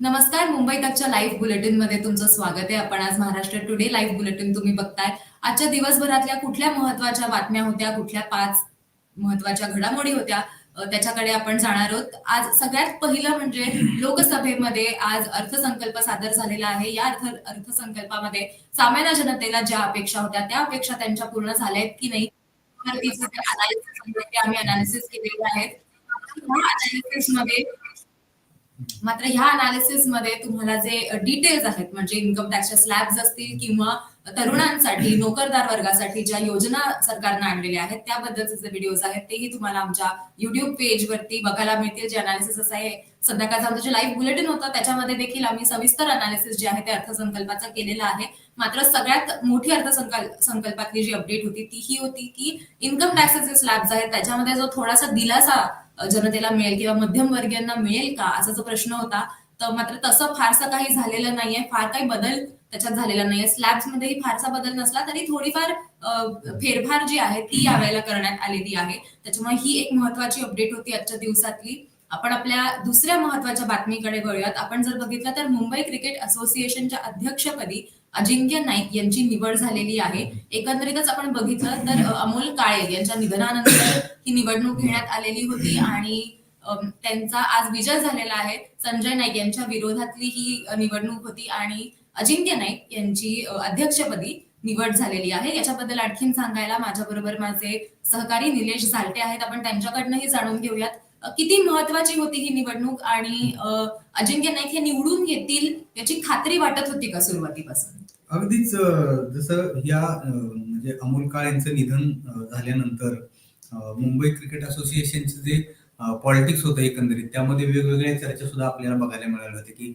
नमस्कार मुंबई तकच्या लाईव्ह बुलेटिनमध्ये तुमचं स्वागत आहे. आपण आज महाराष्ट्र टुडे लाईव्ह बुलेटिन तुम्ही बघताय. आजच्या दिवसभरातल्या कुठल्या महत्त्वाच्या बातम्या होत्या कुठल्या पाच महत्त्वाच्या घडामोडी होत्या त्याच्याकडे आपण जाणार आहोत. आज सगळ्यात पहिलं म्हणजे लोकसभेमध्ये आज अर्थसंकल्प सादर झालेला आहे. या अर्थ अर्थसंकल्पामध्ये सामान्य जनतेला ज्या अपेक्षा होत्या त्या अपेक्षा त्यांच्या पूर्ण झाल्या आहेत की नाही? आम्ही अनालिसिस केलेले आहेत. मध्ये मात्र ह्या अनालिसिसमध्ये तुम्हाला जे डिटेल्स आहेत म्हणजे इन्कम टॅक्सच्या स्लॅब्स असतील किंवा तरुणांसाठी नोकरदार वर्गासाठी ज्या योजना सरकारनं आणलेल्या आहेत त्याबद्दलचे जे व्हिडिओज आहेत तेही तुम्हाला आमच्या युट्यूब पेजवरती बघायला मिळतील. जे अनालिसिस असं आहे संध्याकाळचा आमचं जे लाईव्ह बुलेटिन होतं त्याच्यामध्ये देखील आम्ही सविस्तर अनालिसिस जे आहे ते अर्थसंकल्पाचं केलेलं आहे. मात्र सगळ्यात मोठी अर्थसंकल्प संकल्पातली जी अपडेट होती ती ही होती की इन्कम टॅक्सचे स्लॅब्स आहेत त्याच्यामध्ये जो थोडासा दिलासा जनतेला मिळेल किंवा मध्यमवर्गीयांना मिळेल का असा जो प्रश्न होता तर मात्र तसं फारसं काही झालेलं नाहीये. फार काही बदल त्याच्यात झालेला नाहीये स्लॅब्समध्येही फारसा बदल नसला तरी थोडीफार फेरफार जी आहे ती यावेळेला करण्यात आलेली आहे. त्याच्यामुळे ही एक महत्वाची अपडेट होती आजच्या दिवसातली. आपण आपल्या दुसऱ्या महत्त्वाच्या बातमीकडे वळूयात. आपण जर बघितलं तर मुंबई क्रिकेट असोसिएशनच्या अध्यक्षपदी अजिंक्य नाईक यांची निवड झालेली आहे. एकंदरीतच आपण बघितलं तर अमोल काळे यांच्या निधनानंतर ही निवडणूक घेण्यात आलेली होती आणि त्यांचा आज विजय झालेला आहे. संजय नाईक यांच्या विरोधातली ही निवडणूक होती आणि अजिंक्य नाईक यांची अध्यक्षपदी निवड झालेली आहे. याच्याबद्दल आणखीन सांगायला माझ्याबरोबर माझे सहकारी निलेश झालटे आहेत. आपण त्यांच्याकडनंही जाणून घेऊयात किती महत्वाची होती ही निवडणूक आणि अजिंक्य नाईक हे निवडून येतील याची खात्री वाटत होती का सुरुवातीपासून? अगदीच जसं या म्हणजे अमोल काळ यांचं निधन झाल्यानंतर मुंबई क्रिकेट असोसिएशनचे जे पॉलिटिक्स होतं एकंदरीत त्यामध्ये वेगवेगळ्या चर्चा सुद्धा आपल्याला बघायला मिळाल्या होत्या की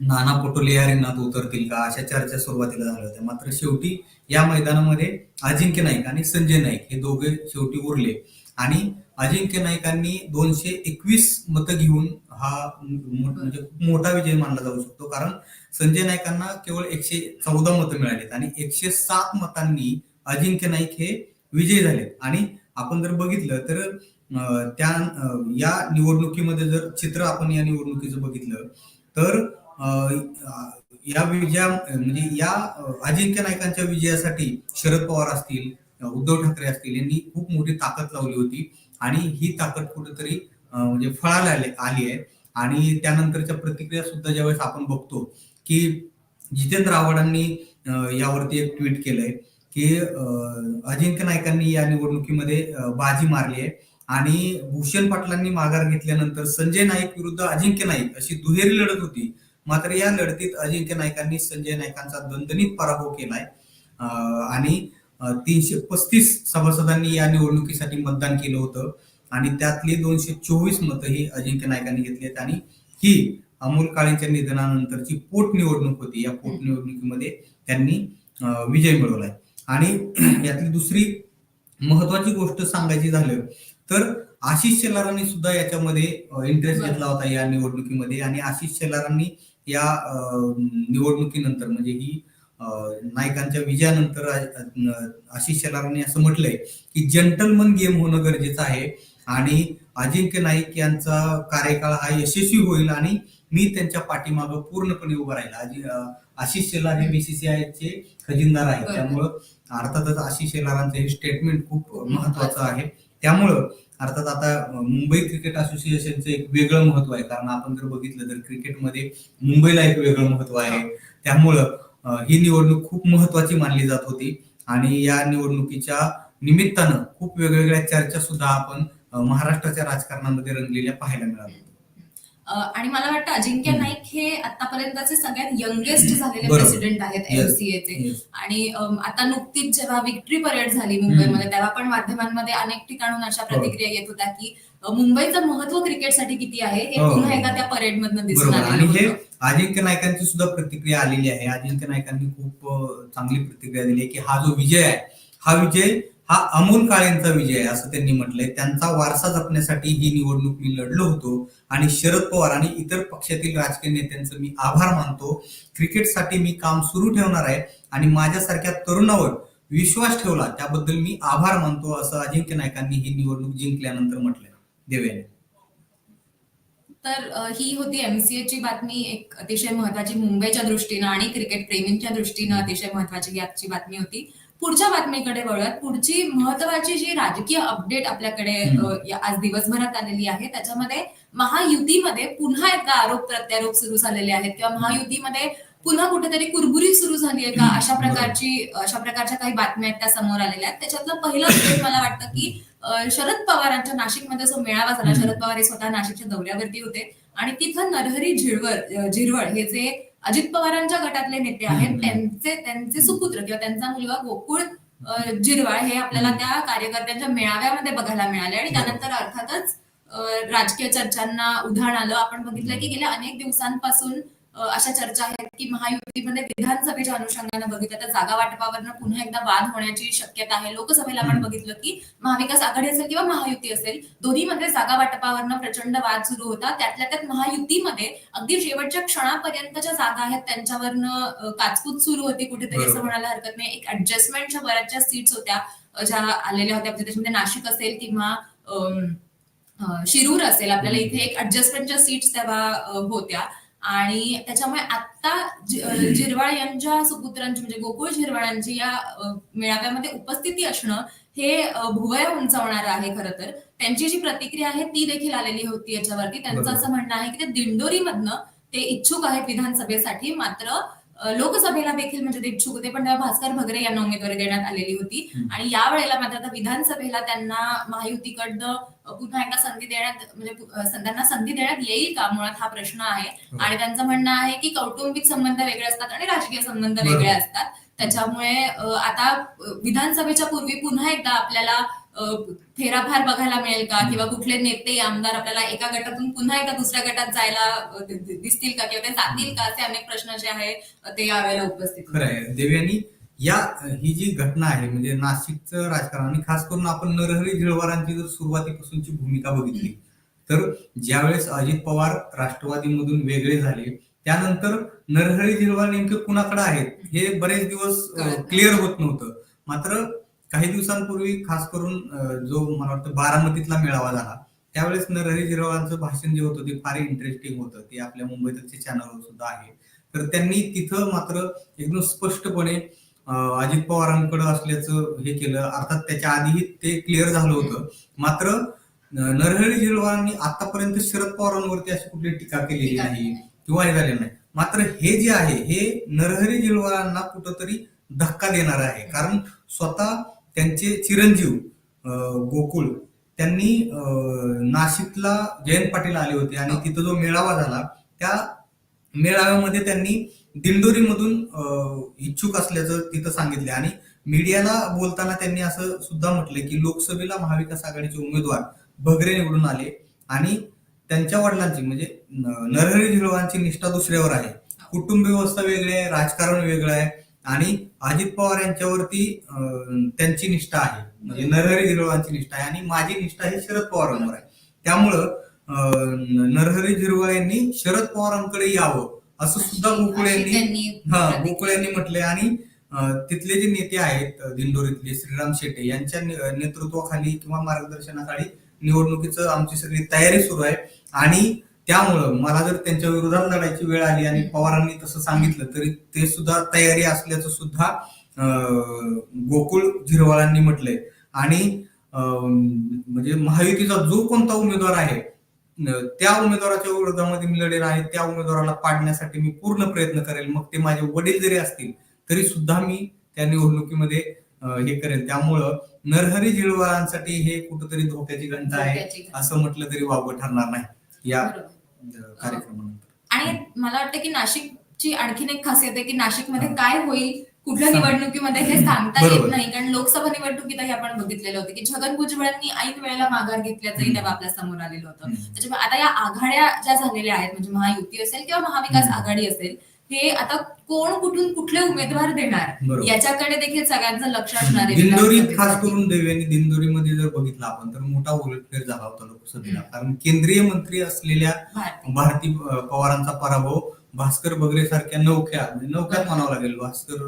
नाना पटोले या रिंगणात उतरतील का? अशा चर्चा सुरुवातीला झाल्या होत्या. मात्र शेवटी या मैदानामध्ये अजिंक्य नाईक आणि संजय नाईक हे दोघे शेवटी उरले. आणि अजिंक्य नाईकांनी दोनशे एकवीस मतं घेऊन हा म्हणजे खूप मोठा विजय मानला जाऊ शकतो. कारण संजय नाईकांना केवळ एकशे चौदा मतं मिळालीत आणि एकशे सात मतांनी अजिंक्य नाईक हे विजयी झालेत. आणि आपण जर बघितलं तर त्या या निवडणुकीमध्ये जर चित्र आपण या निवडणुकीचं बघितलं तर या विजया म्हणजे या अजिंक्य नायकांच्या विजयासाठी शरद पवार असतील उद्धव ठाकरे असतील यांनी खूप मोठी ताकद लावली होती. आणि ही ताकद कुठेतरी म्हणजे फळाला आली आहे. आणि त्यानंतरच्या प्रतिक्रिया सुद्धा ज्यावेळेस आपण बघतो की जितेंद्र आव्हाडांनी यावरती एक ट्विट केलंय की अजिंक्य नायकांनी या निवडणुकीमध्ये बाजी मारली आहे. आणि भूषण पाटलांनी माघार घेतल्यानंतर संजय नाईक विरुद्ध अजिंक्य नाईक अशी दुहेरी लढत होती. मात्र या लढतीत अजिंक्य नाईकांनी संजय नाईकांचा दणदणीत पराभव केलाय. आणि तीनशे पस्तीस सभासदांनी या निवडणुकीसाठी मतदान केलं होतं. आणि त्यातली दोनशे चोवीस मतं ही अजिंक्य नाईकांनी घेतली आहेत. आणि ही अमोल काळेंच्या निधनानंतरची पोटनिवडणूक होती. या पोटनिवडणुकीमध्ये त्यांनी विजय मिळवलाय. आणि यातली दुसरी महत्वाची गोष्ट सांगायची झालं तर आशिष शेलारांनी सुद्धा याच्यामध्ये इंटरेस्ट. घेतला होता या निवडणुकीमध्ये. आणि आशिष शेलारांनी या निवडणुकीनंतर म्हणजे ही नायकांच्या विजयानंतर आशिष शेलारांनी असं म्हटलंय की जंटलमन गेम होणं गरजेचं आहे. आणि अजिंक्य नाईक यांचा कार्यकाळ हा यशस्वी होईल आणि मी त्यांच्या पाठीमागं पूर्णपणे उभं राहील. आशिष शेलार हे बीसीसीआयचे खजिनदार आहेत. त्यामुळं अर्थातच आशिष शेलारांचं हे स्टेटमेंट खूप महत्वाचं आहे. त्यामुळं अर्थात आता मुंबई क्रिकेट असोसिएशनचं एक वेगळं महत्त्व आहे. कारण आपण जर बघितलं तर क्रिकेटमध्ये मुंबईला एक वेगळं महत्त्व आहे. त्यामुळं ही निवडणूक खूप महत्वाची मानली जात होती. आणि या निवडणुकीच्या निमित्तानं खूप वेगवेगळ्या चर्चा सुद्धा आपण महाराष्ट्राच्या राजकारणामध्ये रंगलेल्या पाहायला मिळाल्या. आणि मला वाटतं अजिंक्य. नाईक हे आतापर्यंतचे सगळ्यात यंगेस्ट झालेले. प्रेसिडेंट आहेत. एमसीएचे. आणि आता नुकतीच जेव्हा विक्ट्री परेड झाली मुंबईमध्ये तेव्हा पण माध्यमांमध्ये अनेक ठिकाणून अशा प्रतिक्रिया येत होत्या की मुंबईचं महत्त्व क्रिकेटसाठी किती आहे हे हो. पुन्हा एकदा त्या परेड मधनं दिसून हे. अजिंक्य नायकांची सुद्धा प्रतिक्रिया आलेली आहे अजिंक्य नायकांनी खूप चांगली प्रतिक्रिया दिली आहे की हा जो विजय आहे हा विजय हा अमोल काळेंचा विजय आहे असं त्यांनी म्हटलंय. त्यांचा वारसा जपण्यासाठी ही निवडणूक मी लढलो होतो आणि शरद पवार आणि इतर पक्षातील राजकीय नेत्यांचं मी आभार मानतो. क्रिकेटसाठी मी काम सुरू ठेवणार आहे आणि माझ्यासारख्या तरुणावर विश्वास ठेवला त्याबद्दल मी आभार मानतो असं अजिंक्य नायकांनी ही निवडणूक जिंकल्यानंतर म्हटलंय. देव तर ही होती एमसीए ची बातमी. एक अतिशय महत्वाची मुंबईच्या दृष्टीनं आणि क्रिकेट प्रेमींच्या दृष्टीनं अतिशय महत्वाची याची बातमी होती. पुढच्या बातमीकडे वळूयात. पुढची महत्वाची जी राजकीय अपडेट आपल्याकडे आज दिवसभरात आलेली आहे त्याच्यामध्ये महायुतीमध्ये पुन्हा एकदा आरोप प्रत्यारोप सुरू झालेले आहेत किंवा महायुतीमध्ये पुन्हा कुठेतरी कुरबुरी सुरू झाली आहे का. अशा प्रकारची अशा प्रकारच्या काही बातम्या आहेत त्या समोर आलेल्या आहेत. त्याच्यातलं पहिलं अपडेट मला वाटतं की शरद पवारांच्या नाशिकमध्ये जो मेळावा झाला. शरद पवार हे स्वतः नाशिकच्या दौऱ्यावरती होते. आणि तिथं नरहरी झिरवळ झिरवळ हे जे अजित पवारांच्या गटातले नेते आहेत. त्यांचे त्यांचे सुपुत्र किंवा त्यांचा मुलगा गोकुळ अ, झिरवाळ हे आपल्याला. त्या कार्यकर्त्यांच्या मेळाव्यामध्ये बघायला मिळाले आणि त्यानंतर अर्थातच राजकीय चर्चांना उधाण आलं आपण बघितलं की गेल्या अनेक दिवसांपासून अशा चर्चा आहेत की महायुतीमध्ये विधानसभेच्या अनुषंगानं बघितलं तर जागा वाटपावरनं पुन्हा एकदा वाद होण्याची शक्यता आहे. लोकसभेला आपण. बघितलं की महाविकास आघाडी असेल किंवा महायुती असेल दोन्हीमध्ये जागा वाटपावरनं प्रचंड वाद सुरू होता. त्यातल्या त्यात महायुतीमध्ये अगदी शेवटच्या क्षणापर्यंतच्या जागा आहेत त्यांच्यावरनं काचकूच सुरू होती कुठेतरी असं. म्हणायला हरकत नाही. एक ऍडजस्टमेंटच्या बऱ्याचशा सीट्स होत्या ज्या आलेल्या होत्या. म्हणजे त्याच्यामध्ये नाशिक असेल किंवा शिरूर असेल आपल्याला इथे एक ऍडजस्टमेंटच्या सीट्स तेव्हा होत्या. आणि त्याच्यामुळे आता झिरवाळ यांच्या सुपुत्रांची म्हणजे गोकुळ झिरवाळांची या अ, मेळाव्यामध्ये उपस्थिती असणं हे भुवया उंचावणारं आहे खरं तर त्यांची जी प्रतिक्रिया आहे ती देखील आलेली होती याच्यावरती त्यांचं. असं म्हणणं आहे की ते दिंडोरीमधनं ते इच्छुक आहेत विधानसभेसाठी मात्र लोकसभेला देखील म्हणजे ते इच्छुक होते पण तेव्हा भास्कर भगरे यांना उमेदवारी देण्यात आलेली होती. आणि या वेळेला मात्र आता विधानसभेला त्यांना महायुतीकडनं पुन्हा एकदा संधी देण्यात म्हणजे त्यांना संधी देण्यात येईल का मुळात हा प्रश्न आहे हो. आणि त्यांचं म्हणणं आहे की कौटुंबिक संबंध वेगळे असतात आणि राजकीय संबंध. वेगळे असतात त्याच्यामुळे आता विधानसभेच्या पूर्वी पुन्हा एकदा आपल्याला फेराफार बघायला मिळेल का? किंवा कुठले नेते आमदार आपल्याला एका गटातून पुन्हा एकदा दुसऱ्या गटात जायला दिसतील का? किंवा ते जातील का? असे अनेक प्रश्न जे आहे ते यावेळेला उपस्थित खरं आहे. देवयानी या ही जी घटना आहे म्हणजे नाशिकचं राजकारण आणि खास करून आपण नरहरी झिळवारांची जर सुरुवातीपासूनची भूमिका बघितली तर ज्यावेळेस अजित पवार राष्ट्रवादीमधून वेगळे झाले त्यानंतर नरहरी झिरवाळ नेमके कुणाकडे आहेत हे बरेच दिवस. क्लिअर होत नव्हतं. मात्र काही दिवसांपूर्वी खास करून जो मला वाटतं बारामतीतला मेळावा झाला त्यावेळेस नरहरी झिरवाळांचं भाषण जे होतं ते फार इंटरेस्टिंग होतं. ते आपल्या मुंबईतच्या चॅनलवर सुद्धा आहे. तर त्यांनी तिथं मात्र एकदम स्पष्टपणे अजित पवारांकडे असल्याचं हे केलं. अर्थात त्याच्या आधीही ते क्लिअर झालं होतं. मात्र नरहरी झिरवाळांनी आतापर्यंत शरद पवारांवरती अशी कुठली टीका केलेली नाही किंवा हे झालेलं नाही. मात्र हे जे आहे हे नरहरी झिरवाळांना कुठंतरी धक्का देणार आहे. कारण स्वतः त्यांचे चिरंजीव गोकुळ त्यांनी नाशिकला जयंत पाटील आले होते आणि तिथं जो मेळावा झाला त्या मेळाव्यामध्ये त्यांनी दिंडोरीमधून इच्छुक असल्याचं तिथं सांगितले आणि मीडियाला बोलताना त्यांनी असं सुद्धा म्हटलं की लोकसभेला महाविकास आघाडीचे उमेदवार भगरे निवडून आले आणि त्यांच्या वडिलांची म्हणजे न- नरहरी झिरवांची निष्ठा दुसऱ्यावर आहे. कुटुंब व्यवस्था वेगळी आहे राजकारण वेगळं आहे. आणि अजित पवार यांच्यावरती त्यांची निष्ठा आहे. म्हणजे नरहरी झिरवांची निष्ठा आहे आणि माझी निष्ठा ही शरद पवारांवर आहे. त्यामुळं नरहरी झिरवाळ यांनी शरद पवारांकडे यावं असं सुद्धा गोकुळ यांनी हा गोकुळ यांनी म्हटलंय. आणि तिथले जे नेते आहेत दिंडोरीतले श्रीराम शेट्टे यांच्या नेतृत्वाखाली किंवा मार्गदर्शनाखाली निवडणुकीचं आमची सगळी तयारी सुरू आहे. आणि त्यामुळं मला जर त्यांच्या विरोधात लढायची वेळ आली आणि पवारांनी तसं सांगितलं तरी ते सुद्धा तयारी असल्याचं सुद्धा गोकुळ झिरवाळांनी म्हटलंय. आणि म्हणजे महायुतीचा जो कोणता उमेदवार आहे त्या उमेदवाराच्या विरोधामध्ये मी लढेल आणि त्या उमेदवाराला पाडण्यासाठी मी पूर्ण प्रयत्न करेल. मग ते माझे वडील जरी असतील तरी सुद्धा मी त्या निवडणुकीमध्ये हे करेल. त्यामुळं नरहरी झिळवाळांसाठी हे कुठंतरी धोक्याची घंटा आहे. असं म्हटलं तरी वावगं ठरणार नाही. या कार्यक्रमानंतर आणि मला वाटतं की नाशिकची आणखीन एक खासियत आहे की नाशिकमध्ये. काय होईल कुठल्या. निवडणुकीमध्ये हे सांगता येत. नाही कारण लोकसभा निवडणुकीतही आपण बघितलेलं होतं की छगन भुजबळांनी ऐन वेळेला माघार घेतल्याचंही. तेव्हा आपल्यासमोर आलेलं होतं. त्याच्यामुळे आता या आघाड्या ज्या झालेल्या आहेत म्हणजे महायुती असेल किंवा महाविकास. आघाडी असेल हे आता कोण कुठून कुठले उमेदवार देणार. याच्याकडे देखील सगळ्यांचं लक्ष असणार आहे दिंडोरी खास. करून देव्यांनी दिंडोरीमध्ये जर बघितलं आपण तर मोठा उलटफेर झाला होता लोकसभेला. कारण केंद्रीय मंत्री असलेल्या भारती. पवारांचा पराभव भास्कर बगरे सारख्या नौख्या म्हणजे नौक्यात म्हणावं लागेल भास्कर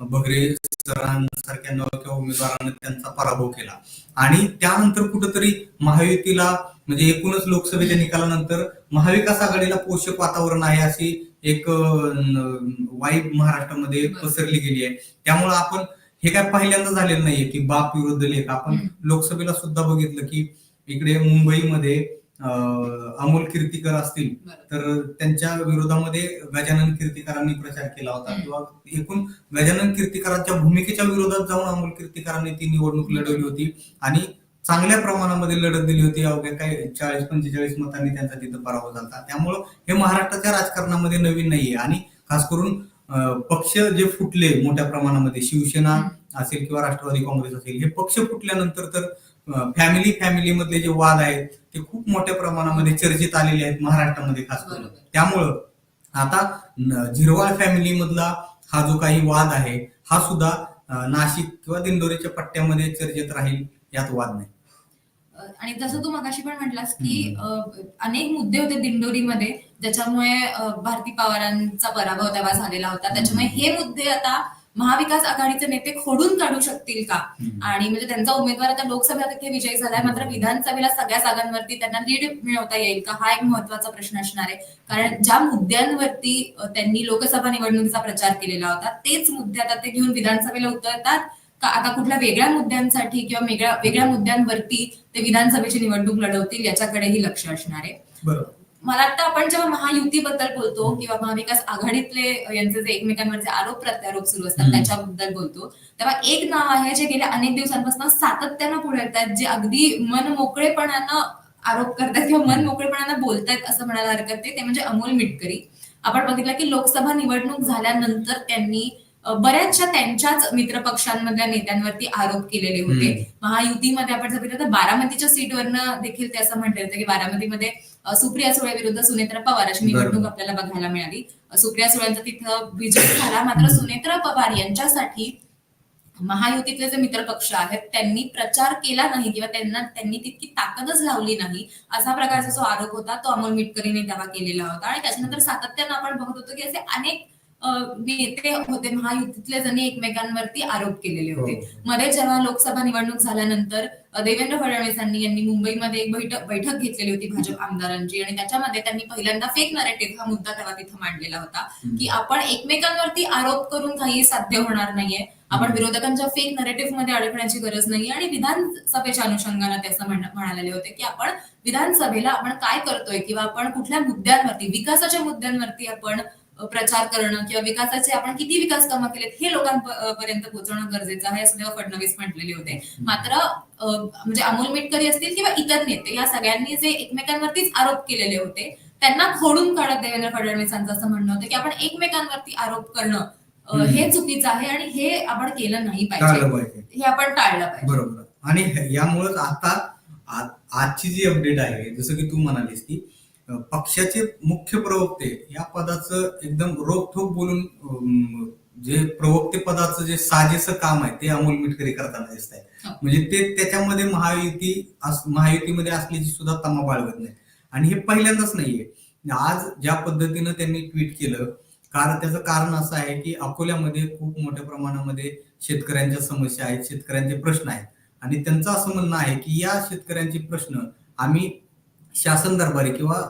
बगरे सरांसारख्या नौक्या उमेदवारांनी त्यांचा पराभव केला आणि त्यानंतर कुठंतरी महायुतीला म्हणजे एकूणच लोकसभेच्या निकालानंतर महाविकास आघाडीला पोषक वातावरण आहे अशी एक वाईब महाराष्ट्रामध्ये. पसरली गेली आहे त्यामुळे आपण हे काय पहिल्यांदा झालेलं नाहीये की बाप विरुद्ध लेख आपण. लोकसभेला सुद्धा बघितलं की इकडे मुंबईमध्ये अमोल कीर्तीकर असतील. तर त्यांच्या विरोधामध्ये गजानन कीर्तिकरांनी प्रचार केला होता. किंवा एकूण गजानन कीर्तिकरांच्या भूमिकेच्या विरोधात जाऊन अमोल कीर्तिकरांनी ती निवडणूक लढवली होती आणि चांगल्या प्रमाणामध्ये लढत दिली होती. अवघ्या काय चाळीस पंचेचाळीस मतांनी त्यांचा तिथं पराभव झाला त्यामुळं हे महाराष्ट्राच्या राजकारणामध्ये नवीन नाहीये. आणि खास करून पक्ष जे फुटले मोठ्या प्रमाणामध्ये शिवसेना असेल किंवा राष्ट्रवादी काँग्रेस असेल हे पक्ष फुटल्यानंतर तर फॅमिली फॅमिली मधले जे वाद आहेत ते खूप मोठ्या प्रमाणामध्ये चर्चेत आलेले आहेत महाराष्ट्रामध्ये खास करून. त्यामुळं आता झिरवाळ फॅमिली मधला हा जो काही वाद आहे हा सुद्धा नाशिक किंवा दिंडोरीच्या पट्ट्यामध्ये चर्चेत राहील. यात वाद नाही. आणि जसं तू मगाशी पण म्हटलास की अनेक मुद्दे होते दिंडोरीमध्ये ज्याच्यामुळे भारती पवारांचा पराभव तेव्हा झालेला होता. त्याच्यामुळे हे मुद्दे आता महाविकास आघाडीचे नेते खोडून काढू शकतील का. आणि म्हणजे त्यांचा उमेदवार आता लोकसभेत इथे विजयी झालाय. मात्र विधानसभेला सगळ्या जागांवरती त्यांना लीड मिळवता येईल का? हा एक महत्त्वाचा प्रश्न असणार आहे. कारण ज्या मुद्द्यांवरती त्यांनी लोकसभा निवडणुकीचा प्रचार केलेला होता तेच मुद्दे आता ते घेऊन विधानसभेला उतरतात. आता कुठल्या वेगळ्या मुद्द्यांसाठी किंवा वेगळ्या वेगळ्या मुद्द्यांवरती ते विधानसभेची निवडणूक लढवतील याच्याकडेही लक्ष असणार आहे. मला वाटतं आपण जेव्हा महायुतीबद्दल बोलतो किंवा महाविकास आघाडीतले यांचे जे एकमेकांवरचे आरोप प्रत्यारोप सुरू असतात. त्याच्याबद्दल बोलतो तेव्हा एक नाव आहे जे गेल्या अनेक दिवसांपासून सातत्यानं पुढे येतात जे अगदी मन मोकळेपणानं आरोप करतात किंवा मन मोकळेपणानं बोलतायत असं म्हणायला हरकत नाही. ते म्हणजे अमोल मिटकरी. आपण बघितलं की लोकसभा निवडणूक झाल्यानंतर त्यांनी बऱ्याचशा त्यांच्याच मित्रपक्षांमधल्या नेत्यांवरती आरोप केलेले होते. महायुतीमध्ये आपण जर बघितलं तर बारामतीच्या सीटवरनं देखील ते असं म्हटलं होतं की बारामतीमध्ये सुप्रिया सुळे विरुद्ध सुनेत्रा पवार अशी निवडणूक. आपल्याला बघायला मिळाली. सुप्रिया सुळेंचा तिथं विजय झाला. मात्र सुनेत्रा पवार यांच्यासाठी महायुतीतले जे मित्रपक्ष आहेत त्यांनी प्रचार केला नाही किंवा त्यांना त्यांनी तितकी ताकदच लावली नाही असा प्रकारचा जो आरोप होता तो अमोल मिटकरीने तेव्हा केलेला होता. आणि त्याच्यानंतर सातत्यानं आपण बघत होतो की असे अनेक नेते होते महायुतीतले ज्यांनी एकमेकांवरती आरोप केलेले होते हो. मध्ये जेव्हा लोकसभा निवडणूक झाल्यानंतर देवेंद्र फडणवीसांनी यांनी मुंबईमध्ये एक बैठक बैठक घेतलेली होती भाजप आमदारांची आणि त्याच्यामध्ये त्यांनी पहिल्यांदा फेक नरेटिव्ह हा मुद्दा तेव्हा तिथं मांडलेला होता. की आपण एकमेकांवरती आरोप करून काही साध्य होणार नाहीये आपण. विरोधकांच्या फेक नरेटिव्हमध्ये अडकण्याची गरज नाही आणि विधानसभेच्या अनुषंगाने ते असं म्हण- म्हणालेले होते की आपण विधानसभेला आपण काय करतोय किंवा आपण कुठल्या मुद्द्यांवरती विकासाच्या मुद्द्यांवरती आपण प्रचार करणं किंवा विकासाचे आपण किती विकास कामं केलेत हे लोकांपर्यंत पोहोचवणं गरजेचं आहे असं तेव्हा फडणवीस म्हटलेले होते. मात्र म्हणजे अमोल मिटकरी असतील किंवा इतर नेते या सगळ्यांनी जे एकमेकांवरतीच आरोप केलेले होते त्यांना खोडून काढत देवेंद्र फडणवीसांचं असं म्हणणं होतं की आपण एकमेकांवरती आरोप करणं. हे चुकीचं आहे आणि हे आपण केलं नाही पाहिजे. हे आपण टाळलं पाहिजे. बरोबर. आणि यामुळेच आता आजची जी अपडेट आहे जसं की तू म्हणालीस की पक्षाचे मुख्य प्रवक्ते या पदाचं एकदम रोखोक बोलून जे प्रवक्ते पदाचं जे साजेसं काम आहे ते अमोल मिटकरी करताना दिसत आहे हो. म्हणजे ते त्याच्यामध्ये महायुती महायुतीमध्ये असल्याची सुद्धा तमा बाळगत नाही. आणि हे पहिल्यांदाच नाहीये. आज ज्या पद्धतीनं त्यांनी ट्विट केलं कारण त्याचं कारण असं आहे की अकोल्यामध्ये खूप मोठ्या प्रमाणामध्ये शेतकऱ्यांच्या समस्या आहेत शेतकऱ्यांचे प्रश्न आहेत. आणि त्यांचं असं म्हणणं आहे की या शेतकऱ्यांचे प्रश्न आम्ही शासन दरबारी किंवा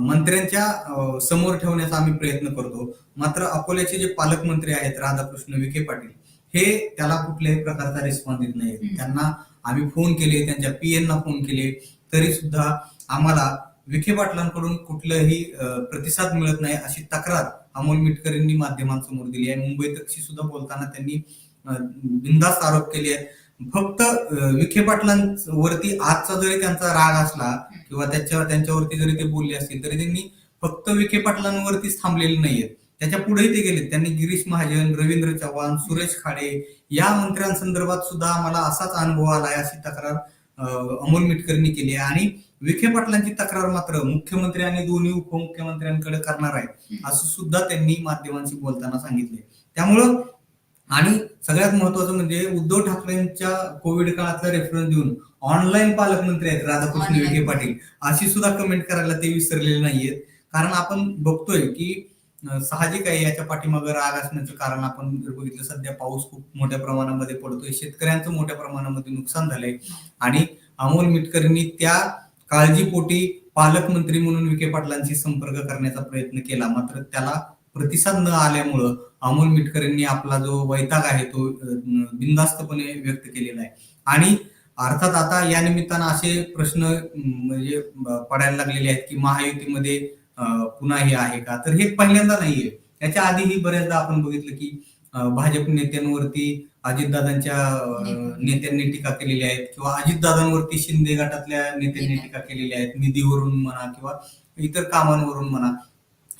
मंत्र्यांच्या समोर ठेवण्याचा आम्ही प्रयत्न करतो. मात्र अकोल्याचे जे पालकमंत्री आहेत राधाकृष्ण विखे पाटील हे त्याला कुठल्याही प्रकारचा रिस्पॉन्स देत नाही. त्यांना आम्ही फोन केले त्यांच्या पीएनना फोन केले तरी सुद्धा आम्हाला विखे पाटलांकडून कुठलंही प्रतिसाद मिळत नाही अशी तक्रार अमोल मिटकरींनी माध्यमांसमोर दिली आहे. मुंबई तक्षी सुद्धा बोलताना त्यांनी अ, बिनधास्त आरोप केले आहेत. फक्त विखे पाटलांवरती आजचा जरी त्यांचा राग असला किंवा त्याच्या त्यांच्यावरती जरी ते बोलले असतील तरी त्यांनी फक्त विखे पाटलांवरतीच थांबलेले नाहीयेत. त्याच्या पुढेही ते गेले त्यांनी गिरीश महाजन रवींद्र चव्हाण सुरेश खाडे या मंत्र्यांसंदर्भात सुद्धा आम्हाला असाच अनुभव आलाय अशी तक्रार अमोल मिटकरनी केली आहे. आणि विखे पाटलांची तक्रार मात्र मुख्यमंत्री आणि दोन्ही उपमुख्यमंत्र्यांकडे करणार आहे असं सुद्धा त्यांनी माध्यमांशी बोलताना सांगितले त्यामुळं आणि सगळ्यात महत्वाचं म्हणजे उद्धव ठाकरेंच्या कोविड काळातला रेफरन्स देऊन ऑनलाईन पालकमंत्री आहेत राधाकृष्ण. विखे पाटील. अशी सुद्धा कमेंट करायला ते विसरलेले नाहीयेत. कारण आपण बघतोय की साहजिक आहे याच्या पाठीमागे राग असण्याचं कारण आपण जर बघितलं सध्या पाऊस खूप मोठ्या प्रमाणामध्ये पडतोय. शेतकऱ्यांचं मोठ्या प्रमाणामध्ये नुकसान झालंय. आणि अमोल मिटकरींनी त्या काळजीपोटी पालकमंत्री म्हणून विखे पाटलांशी संपर्क करण्याचा प्रयत्न केला. मात्र त्याला प्रतिसाद न आल्यामुळं अमोल मिटकर यांनी आपला जो वैताग आहे तो बिनधास्तपणे व्यक्त केलेला आहे. आणि अर्थात आता या निमित्तानं असे प्रश्न म्हणजे पडायला लागलेले आहेत की महायुतीमध्ये पुन्हा हे आहे का? तर हे पहिल्यांदा नाहीये. त्याच्या आधीही बऱ्याचदा आपण बघितलं की भाजप नेत्यांवरती अजितदादांच्या नेत्यांनी. टीका केलेली आहेत किंवा अजितदादांवरती शिंदे गटातल्या नेत्यांनी टीका केलेली आहेत. निधीवरून म्हणा किंवा इतर कामांवरून म्हणा.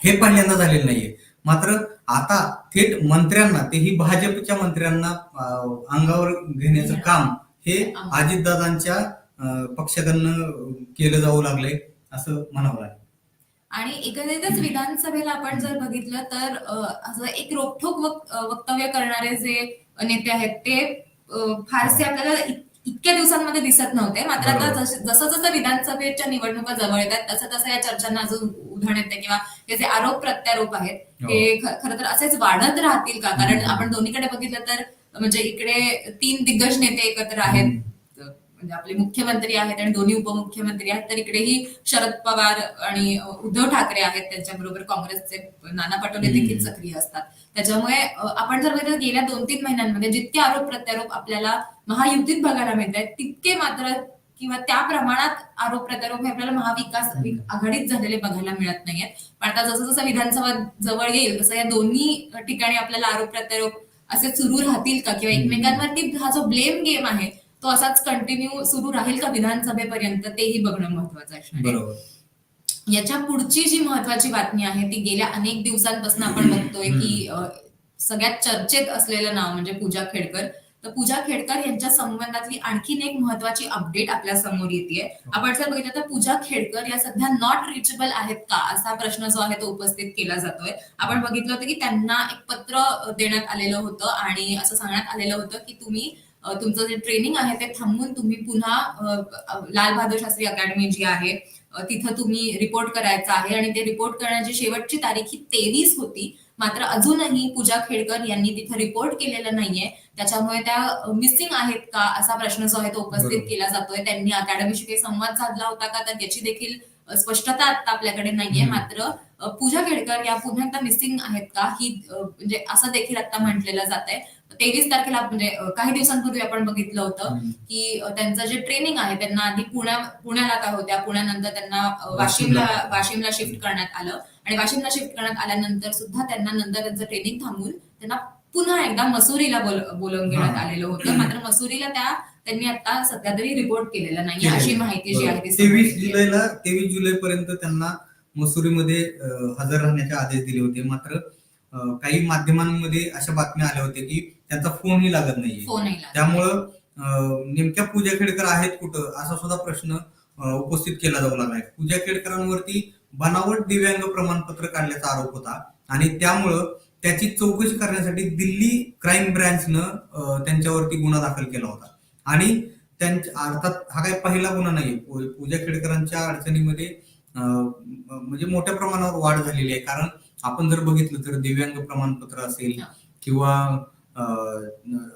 हे पहिल्यांदा झालेलं नाहीये. मात्र आता थेट मंत्र्यांना तेही भाजपच्या मंत्र्यांना अंगावर घेण्याचं काम हे अजितदादांच्या पक्षाकडनं केलं जाऊ लागलंय असं म्हणावं लागेल. आणि एकंदरीतच विधानसभेला आपण जर बघितलं तर असं एक अ, वक्तव्य करणारे जे नेते आहेत ते फारसे आपल्याला इतक्या दिवसांमध्ये दिसत नव्हते मात्र आता. जस- जसं विधानसभेच्या निवडणुका जवळ येतात तसं तसं या चर्चांना अजून उधाण येते किंवा हे जे आरोप प्रत्यारोप आहेत हो. हे खरं तर असेच वाढत राहतील का कारण. आपण दोन्हीकडे बघितलं तर म्हणजे इकडे तीन दिग्गज नेते एकत्र आहेत. म्हणजे आपले मुख्यमंत्री आहेत आणि दोन्ही उपमुख्यमंत्री आहेत तर इकडेही शरद पवार आणि उद्धव ठाकरे आहेत त्यांच्याबरोबर काँग्रेसचे नाना पटोले. देखील सक्रिय असतात त्याच्यामुळे आपण जर बघितलं गेल्या दोन तीन महिन्यांमध्ये जितके आरोप प्रत्यारोप आपल्याला महायुतीत बघायला मिळत आहेत तितके मात्र किंवा त्या प्रमाणात आरोप प्रत्यारोप हे आपल्याला महाविकास. आघाडीत झालेले बघायला मिळत नाहीयेत पण आता जसं जसं विधानसभा जवळ येईल तसं या दोन्ही ठिकाणी आपल्याला आरोप प्रत्यारोप असे सुरू राहतील का किंवा. एकमेकांवरती हा जो ब्लेम गेम आहे तो असाच कंटिन्यू सुरू राहील का विधानसभेपर्यंत? तेही बघणं महत्वाचं असणार आहे याच्या पुढची जी महत्वाची बातमी आहे ती गेल्या अनेक दिवसांपासून आपण बघतोय की सगळ्यात चर्चेत असलेलं नाव म्हणजे पूजा खेडकर. तर पूजा खेडकर यांच्या संबंधातली आणखीन एक महत्वाची अपडेट आपल्यासमोर येते आपण जर बघितलं तर पूजा खेडकर या सध्या नॉट रिचेबल आहेत का? असा प्रश्न जो आहे तो उपस्थित केला जातोय. आपण बघितलं होतं की त्यांना एक पत्र देण्यात आलेलं होतं आणि असं सांगण्यात आलेलं होतं की तुम्ही तुमचं जे ट्रेनिंग आहे ते थांबवून तुम्ही पुन्हा लाल बहादूर शास्त्री अकॅडमी जी आहे तिथं तुम्ही रिपोर्ट करायचा आहे आणि ते रिपोर्ट करण्याची शेवटची तारीख ही तेवीस होती. मात्र अजूनही पूजा खेडकर यांनी तिथं रिपोर्ट केलेला नाहीये. त्याच्यामुळे त्या मिसिंग आहेत का असा प्रश्न जो आहे तो उपस्थित. केला जातोय. त्यांनी अकॅडमीशी काही संवाद साधला होता का? तर याची देखील स्पष्टता आता आपल्याकडे नाहीये. मात्र पूजा खेडकर या पुन्हा एकदा मिसिंग आहेत का? ही म्हणजे असं देखील आता म्हटलेलं जात आहे तेवीस तारखेला म्हणजे काही दिवसांपूर्वी आपण बघितलं होतं. की त्यांचं जे ट्रेनिंग आहे त्यांना आधी पुण्या पुण्याला काय होत्या? पुण्यानंतर त्यांना वाशिमला. वाशिमला शिफ्ट करण्यात आलं. आणि वाशिमला शिफ्ट करण्यात आल्यानंतर सुद्धा त्यांना नंतर त्यांचं ट्रेनिंग थांबून त्यांना पुन्हा एकदा मसुरीला बोल- बोलवून घेण्यात. आलेलं होतं. मात्र मसुरीला त्या त्यांनी आता सध्या तरी रिपोर्ट केलेला नाही अशी माहिती जी आहे तेवीस. जुलैला तेवीस जुलै पर्यंत त्यांना मसुरीमध्ये हजर राहण्याचे आदेश दिले होते. मात्र काही माध्यमांमध्ये अशा बातम्या आल्या होत्या की त्यांचा फोनही लागत नाहीये. लागला. त्यामुळं नेमक्या पूजा खेडकर आहेत कुठं असा सुद्धा प्रश्न उपस्थित केला जाऊ लागलाय. पूजा खेडकरांवरती बनावट दिव्यांग प्रमाणपत्र काढल्याचा आरोप होता आणि त्यामुळं त्याची चौकशी करण्यासाठी दिल्ली क्राईम ब्रँचनं त्यांच्यावरती गुन्हा दाखल केला होता. आणि त्यांच्या अर्थात हा काही पहिला गुन्हा नाही पूजा खेडकरांच्या अडचणीमध्ये म्हणजे मोठ्या प्रमाणावर वाढ झालेली आहे. कारण आपण जर बघितलं तर दिव्यांग प्रमाणपत्र असेल. किंवा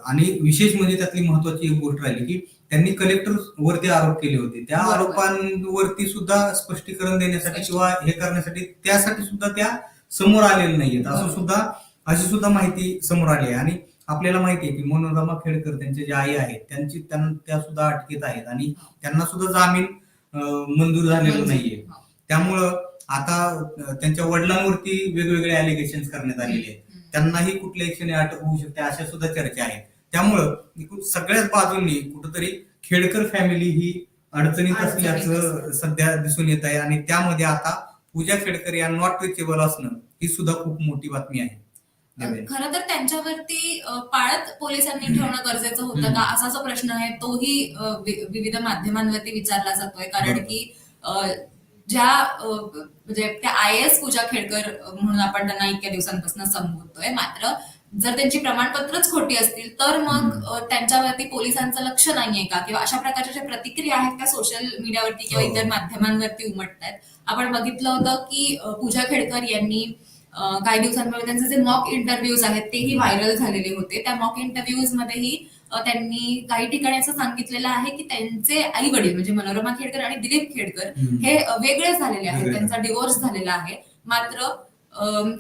आणि विशेष म्हणजे त्यातली महत्वाची एक गोष्ट राहिली की त्यांनी कलेक्टर वरती आरोप केले होते त्या. आरोपांवरती सुद्धा स्पष्टीकरण देण्यासाठी. किंवा हे करण्यासाठी त्यासाठी सुद्धा त्या समोर आलेल्या नाहीयेत असं. सुद्धा अशी सुद्धा माहिती समोर आली आहे आणि आपल्याला माहिती आहे की मनोरमा खेडकर त्यांचे जे आई आहेत त्यांची त्यां- सुद्धा अटकेत आहेत आणि. त्यांना सुद्धा जामीन मंजूर झालेला नाहीये. त्यामुळं आता त्यांच्या वडिलांवरती वेगवेगळे अलिगेशन करण्यात आलेले आहेत. त्यांनाही कुठल्याही क्षणी अटक होऊ शकते अशा सुद्धा चर्चा आहेत त्यामुळं सगळ्याच बाजूंनी कुठंतरी खेडकर फॅमिली ही अडचणीत असल्याचं. सध्या दिसून येत आहे आणि त्यामध्ये आता पूजा खेडकर या नॉट रिचेबल असणं ही सुद्धा खूप मोठी बातमी आहे. खरं तर त्यांच्यावरती पाळत पोलिसांनी ठेवणं गरजेचं होतं. का असा जो प्रश्न आहे तोही विविध माध्यमांवरती विचारला जातोय कारण. की ज्या म्हणजे त्या आय एस पूजा खेडकर म्हणून आपण त्यांना इतक्या दिवसांपासून संबोधतोय. मात्र जर त्यांची प्रमाणपत्रच खोटी असतील तर मग त्यांच्यावरती पोलिसांचं लक्ष नाहीये का? किंवा अशा प्रकारच्या ज्या प्रतिक्रिया आहेत त्या सोशल मीडियावरती किंवा हो. इतर माध्यमांवरती उमटत आहेत आपण बघितलं होतं की पूजा खेडकर यांनी काही दिवसांपूर्वी त्यांचे जे मॉक इंटरव्ह्यूज आहेत तेही व्हायरल झालेले होते. त्या मॉक इंटरव्ह्यूज मध्येही त्यांनी काही ठिकाणी असं सांगितलेलं आहे की त्यांचे आई वडील म्हणजे मनोरमा खेडकर आणि दिलीप खेडकर. हे वेगळे झालेले आहेत. त्यांचा डिवोर्स झालेला आहे मात्र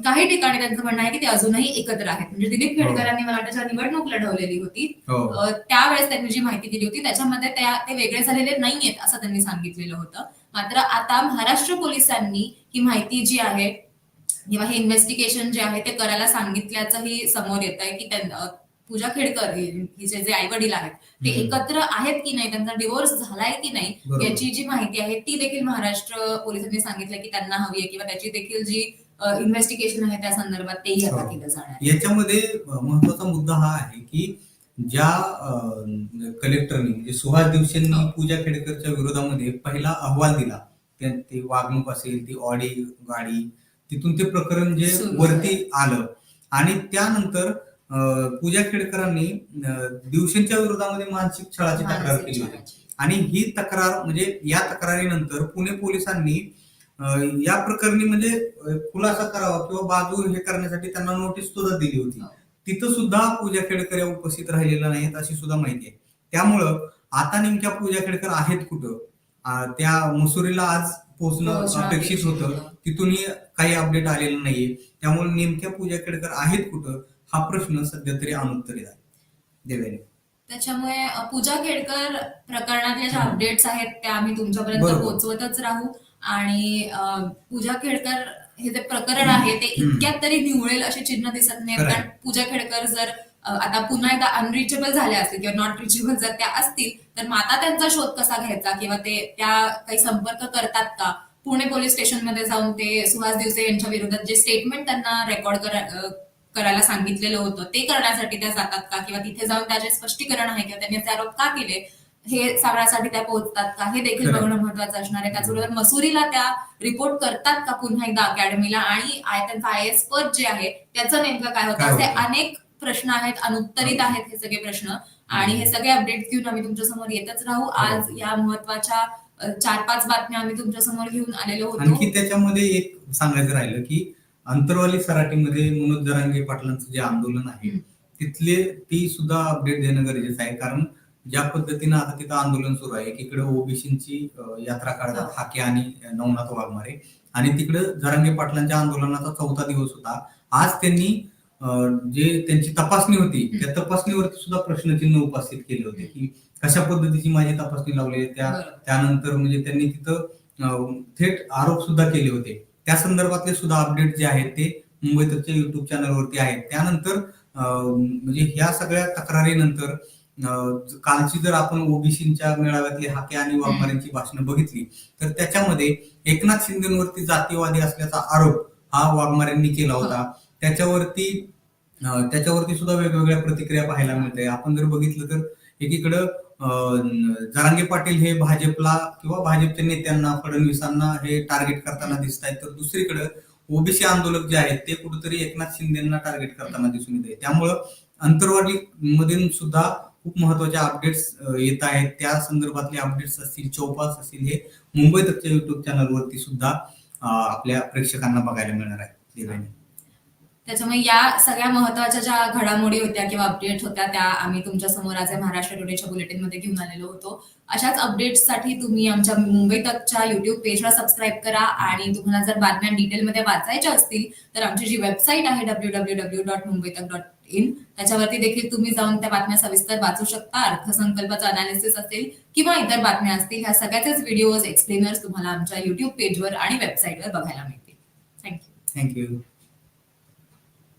काही ठिकाणी त्यांचं म्हणणं आहे की ते अजूनही एकत्र आहेत म्हणजे दिलीप हो. खेडकरांनी मला वाटतं निवडणूक लढवलेली होती हो त्यावेळेस त्यांनी जी माहिती दिली होती त्याच्यामध्ये त्या ते वेगळे झालेले नाहीयेत असं त्यांनी सांगितलेलं होतं मात्र आता महाराष्ट्र पोलिसांनी ही माहिती जी आहे किंवा हे इन्व्हेस्टिगेशन जे आहे ते करायला सांगितल्याचंही समोर येत आहे की पूजा खेडकर हिचे जे आई वडील आहेत ते. एकत्र आहेत की नाही त्यांचा डिवोर्स झालाय की नाही. याची जी माहिती आहे ती देखील महाराष्ट्र पोलिसांनी सांगितलं की त्यांना हवी आहे किंवा त्याची देखील जी इन्व्हेस्टिगेशन आहे त्या संदर्भात तेही आता. केलं जाणार. याच्यामध्ये महत्त्वाचा मुद्दा हा आहे की ज्या कलेक्टरनी म्हणजे सुहास दिवसेंनी हो. पूजा खेडेकरच्या विरोधामध्ये पहिला अहवाल दिला ते वागणूक असेल ती ऑडी गाडी तिथून ते प्रकरण जे वरती आलं आणि त्यानंतर पूजा खेडकरांनी अ, दिवसेंच्या विरोधामध्ये मानसिक छळाची तक्रार केली होती. आणि ही तक्रार म्हणजे या तक्रारीनंतर पुणे पोलिसांनी या प्रकरणी म्हणजे खुलासा करावा किंवा बाजू हे करण्यासाठी त्यांना नोटीस सुद्धा दिली होती. हो. तिथं सुद्धा पूजा खेडकर या उपस्थित राहिलेल्या नाहीत अशी सुद्धा माहिती आहे. त्यामुळं आता नेमक्या पूजा खेडकर आहेत कुठं? त्या मसुरीला आज पोहोचणं पोहोचणं अपेक्षित होतं. तिथूनही काही अपडेट आलेलं नाहीये. त्यामुळे नेमक्या पूजा खेडकर आहेत कुठं? हा प्रश्न सध्या तरी अनुत्तरित आहे देवेने त्याच्यामुळे पूजा खेडकर प्रकरणातल्या ज्या. अपडेट्स आहेत त्या आम्ही तुमच्यापर्यंत बरोबर. पोहोचवतच राहू आणि अ, पूजा खेडकर हे जे प्रकरण आहे ते हम्म. इतक्यात तरी निवळेल अशी चिन्ह दिसत नाही खरंय. कारण पूजा खेडकर जर अ, आता पुन्हा एकदा अनरिचेबल झाल्या असतील किंवा नॉट रिचेबल जर त्या असतील तर मग आता त्यांचा शोध कसा घ्यायचा किंवा ते त्या काही संपर्क करतात का पुणे पोलीस स्टेशनमध्ये जाऊन ते सुहास दिवसे यांच्या विरोधात जे स्टेटमेंट त्यांना रेकॉर्ड करायला सांगितलेलं होतं. ते करण्यासाठी त्या जातात का? किंवा तिथे जाऊन त्याचे स्पष्टीकरण आहे किंवा त्यांनी आरोप का केले हे सांगण्यासाठी त्या पोहोचतात का? हे देखील. बघणं महत्वाचं असणार आहे. त्याचबरोबर मसुरीला त्या रिपोर्ट करतात का पुन्हा एकदा अकॅडमीला आणि आय त्यांचं आय एस पद जे आहे त्याचं नेमकं काय होतं? असे? अनेक प्रश्न आहेत. अनुत्तरित आहेत हे सगळे प्रश्न. आणि हे सगळे अपडेट घेऊन आम्ही तुमच्यासमोर येतच राहू. आज या महत्त्वाच्या चार पाच बातम्या आम्ही तुमच्यासमोर घेऊन आलेलो होतो. आणखी त्याच्यामध्ये एक सांगायचं राहिलं की अंतरवाली सराटीमध्ये मनोज जरांगे पाटलांचं जे आंदोलन आहे. तिथले ती सुद्धा अपडेट देणं गरजेचं आहे कारण ज्या पद्धतीनं आता तिथं आंदोलन सुरू आहे इकडे ओबीसीची यात्रा काढतात. हाके आणि नवनाथ वाघमारे आणि तिकडे जरांगे पाटलांच्या आंदोलनाचा चौथा दिवस होता आज त्यांनी जे त्यांची तपासणी होती. त्या तपासणीवरती सुद्धा प्रश्नचिन्ह उपस्थित केले होते की कशा पद्धतीची माझी तपासणी लावली आहे त्या. त्यानंतर म्हणजे त्यांनी तिथं थेट आरोप सुद्धा केले होते त्या संदर्भातले सुद्धा अपडेट जे आहेत ते मुंबई युट्यूब चॅनलवरती आहेत. त्यानंतर अं, म्हणजे ह्या सगळ्या तक्रारीनंतर कालची जर आपण ओबीसीच्या मेळाव्यातली हाके आणि वाघमारेंची भाषणं बघितली तर त्याच्यामध्ये एकनाथ शिंदेवरती जातीयवादी असल्याचा आरोप हा वाघमारेंनी केला होता. त्याच्यावरती त्याच्यावरती सुद्धा वेगवेगळ्या प्रतिक्रिया पाहायला मिळते आपण जर बघितलं तर एकीकडं जरांगे पाटील हे भाजपला किंवा भाजपच्या नेत्यांना फडणवीसांना हे टार्गेट करताना दिसत आहेत तर दुसरीकडे ओबीसी आंदोलक जे आहेत ते कुठेतरी एकनाथ शिंदेना टार्गेट करताना दिसून येत आहे. त्यामुळं अंतरवाली मधून सुद्धा खूप महत्त्वाच्या अपडेट्स येत आहेत. त्या संदर्भातले अपडेट्स असतील चौपास असतील हे मुंबई तकच्या युट्यूब चॅनलवरती सुद्धा आपल्या प्रेक्षकांना बघायला मिळणार आहे त्याच्यामुळे या सगळ्या महत्त्वाच्या ज्या घडामोडी होत्या किंवा अपडेट होत्या त्या आम्ही तुमच्यासमोर आज महाराष्ट्र टुडेच्या बुलेटिनमध्ये घेऊन आलेलो होतो. अशाच अपडेट्ससाठी तुम्ही आमच्या मुंबई तकच्या युट्यूब पेजला सबस्क्राईब करा आणि तुम्हाला जर बातम्या डिटेलमध्ये वाचायच्या असतील तर आमची जी वेबसाईट आहे W W W dot Mumbai Tak dot in त्याच्यावरती देखील तुम्ही जाऊन त्या बातम्या सविस्तर वाचू शकता. अर्थसंकल्पाचं अनालिसिस असेल किंवा इतर बातम्या असतील ह्या सगळ्याच व्हिडिओज एक्सप्लेनर्स तुम्हाला आमच्या युट्यूब पेजवर आणि वेबसाईटवर बघायला मिळतील. Thank you thank you